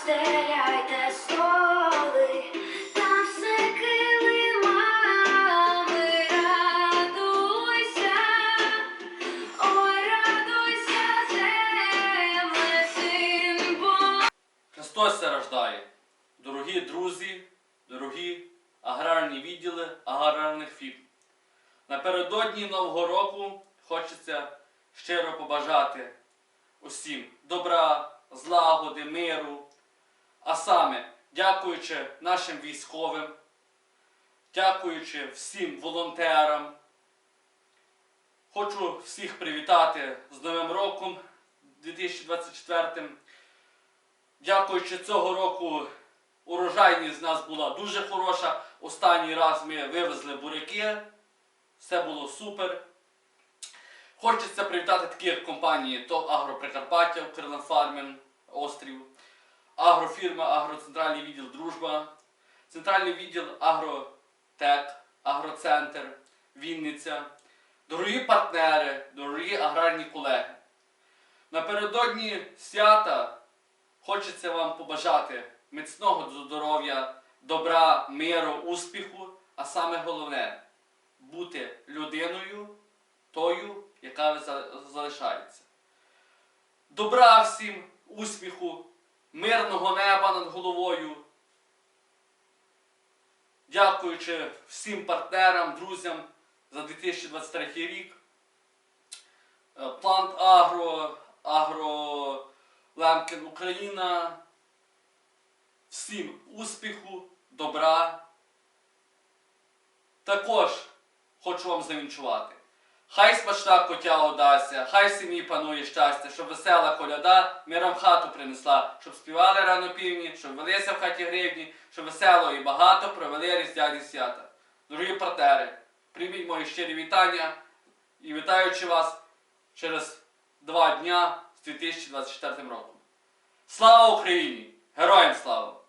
Розстеляйте столи, там все килимами, радуйся, ой, радуйся, земле, син. Христос се рождає. Дорогі друзі, дорогі аграрні відділи аграрних фірм. Напередодні Нового року хочеться щиро побажати усім добра, злагоди, миру. Дякуючи нашим військовим, дякуючи всім волонтерам. Хочу всіх привітати з Новим роком 2024. Дякуючи цього року, урожайність в нас була дуже хороша. Останній раз ми вивезли буряки, все було супер. Хочеться привітати такі компанії, то Агроприкарпаття, Укрленфармін, Острів, агрофірма, Агроцентральний відділ Дружба, Центральний відділ Агротек, Агроцентр, Вінниця, дорогі партнери, дорогі аграрні колеги. Напередодні свята Хочеться вам побажати міцного здоров'я, добра, миру, успіху, а саме головне бути людиною тою, яка залишається. Добра всім, успіху, мирного неба над головою. Дякуючи всім партнерам, друзям за 2023 рік. Е, Плант Агро, Агро Лемкін Україна. Всім успіху, добра. Також хочу вам завінчувати. Хай смачна котя удасться, хай сім'ї панує щастя, щоб весела коляда миром хату принесла, щоб співали рано півні, щоб велися в хаті гривні, щоб весело і багато провели різдвяні свята. Дорогі партнери, прийміть мої щирі вітання і вітаючи вас через два дня з 2024 роком. Слава Україні! Героям слава!